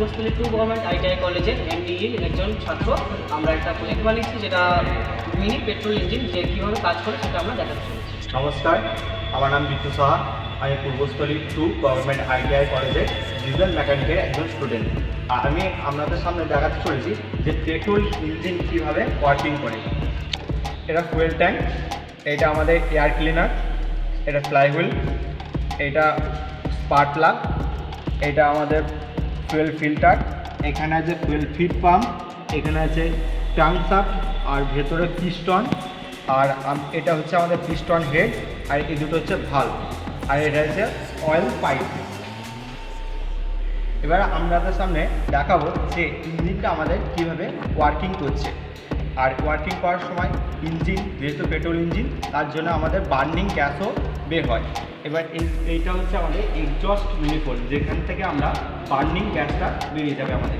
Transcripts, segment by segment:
Purbasthali two government ITI কলেজের এমডিইর একজন ছাত্র। আমরা একটা প্রজেক্ট বানিয়েছি যেটা মিনি পেট্রোল ইঞ্জিন যে কীভাবে কাজ করে সেটা আমরা দেখাতে চলেছি। নমস্কার, আমার নাম বিট্টু সাহা। আমি পূর্বস্থলী টু গভর্নমেন্ট আইটিআই কলেজের ডিজেল মেকানিকের একজন স্টুডেন্ট আর আমি আপনাদের সামনে দেখাতে চলেছি যে পেট্রোল ইঞ্জিন কীভাবে ওয়ার্কিং করে। এটা ফুয়েল ট্যাঙ্ক এটা আমাদের এয়ার ক্লিনার এটা ফ্লাইহুইল এটা স্পার্ট প্লাগ এটা আমাদের ফুয়েল ফিল্টার এখানে আছে ফুয়েল ফিট পাম্প এখানে আছে ট্যাঙ্ক সাপ আর ভেতরে পিস্টন আর এটা হচ্ছে আমাদের পিস্টন হেড আর এই দুটো হচ্ছে ভালো আর এটা হচ্ছে অয়েল পাইপ এবার আপনাদের সামনে দেখাবো যে ইঞ্জিনটা আমাদের কীভাবে ওয়ার্কিং করছে। আর ওয়ার্কিং করার সময় ইঞ্জিন, যেহেতু পেট্রোল ইঞ্জিন, তার জন্য আমাদের বার্নিং গ্যাসও বের হয়। এবার এই- এইটা হচ্ছে আমাদের এক্সজস্ট মিনিফোল যেখান থেকে আমরা বার্নিং গ্যাসটা বেরিয়ে যাবে আমাদের।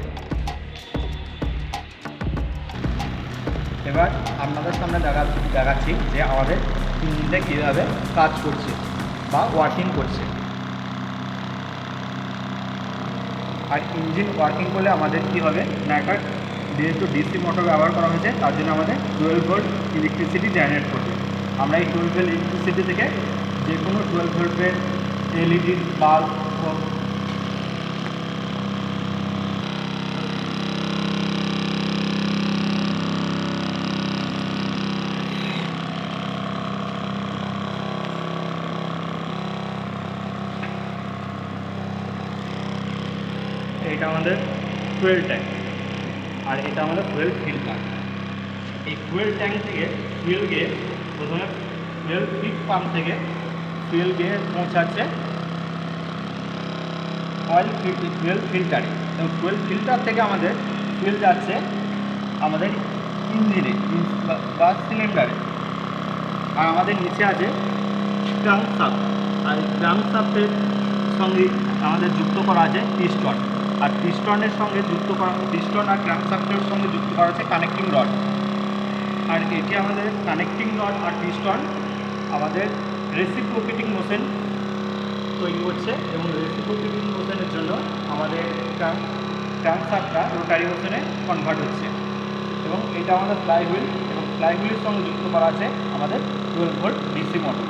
এবার আপনাদের সামনে দেখা, দেখাচ্ছি যে আমাদের ইঞ্জিনটা কীভাবে কাজ করছে বা ওয়ার্কিং করছে। আর ইঞ্জিন ওয়ার্কিং করলে আমাদের কী হবে? না একটা যেহেতু ডিসি মোটর ব্যবহার করা হয়েছে, তার জন্য আমাদের টুয়েলভ ভোল্ট ইলেকট্রিসিটি জেনারেট করবে। আমরা এই টুয়েলভ ভোল্ট ইলেকট্রিসিটি থেকে যে কোনো টুয়েলভ ভোল্টের এলইডি বাল্ব এটা আমাদের ফুয়েল ট্যাঙ্ক আর এটা আমাদের ফুয়েল ফিল্টার এই ফুয়েল ট্যাঙ্ক থেকে ফুয়েল গিয়ে প্রথমে ফুয়েল ফিট পাম্প থেকে ফুয়েল গিয়ে পৌঁছাচ্ছে অয়েল ফুয়েল ফিল্টারে এবং ফুয়েল ফিল্টার থেকে আমাদের ফুয়েল যাচ্ছে আমাদের ইঞ্জিনে বা সিলিন্ডারে আর আমাদের নিচে আছে ক্রাঙ্ক সাপ আর ক্রাঙ্ক সাপের সঙ্গে আমাদের যুক্ত করা আছে পিস্টন আর পিস্টনের সঙ্গে যুক্ত করা পিস্টন আর ক্রাঙ্ক সাপের সঙ্গে যুক্ত করা আছে কানেক্টিং রড আর এটি আমাদের কানেক্টিং রড আর পিস্টন আমাদের রেসিপ্রোকেটিং মোশন তৈরি করছে এবং রেসিপ্রোকেটিং মোশনের জন্য আমাদের ট্রান্সারটা রোটারি মোশনে কনভার্ট হচ্ছে। এবং এটা আমাদের ফ্লাইহুইল এবং ফ্লাইহুইলের সঙ্গে যুক্ত করা আছে আমাদের টুয়েলভ ভোল্ট ডিসি মোটর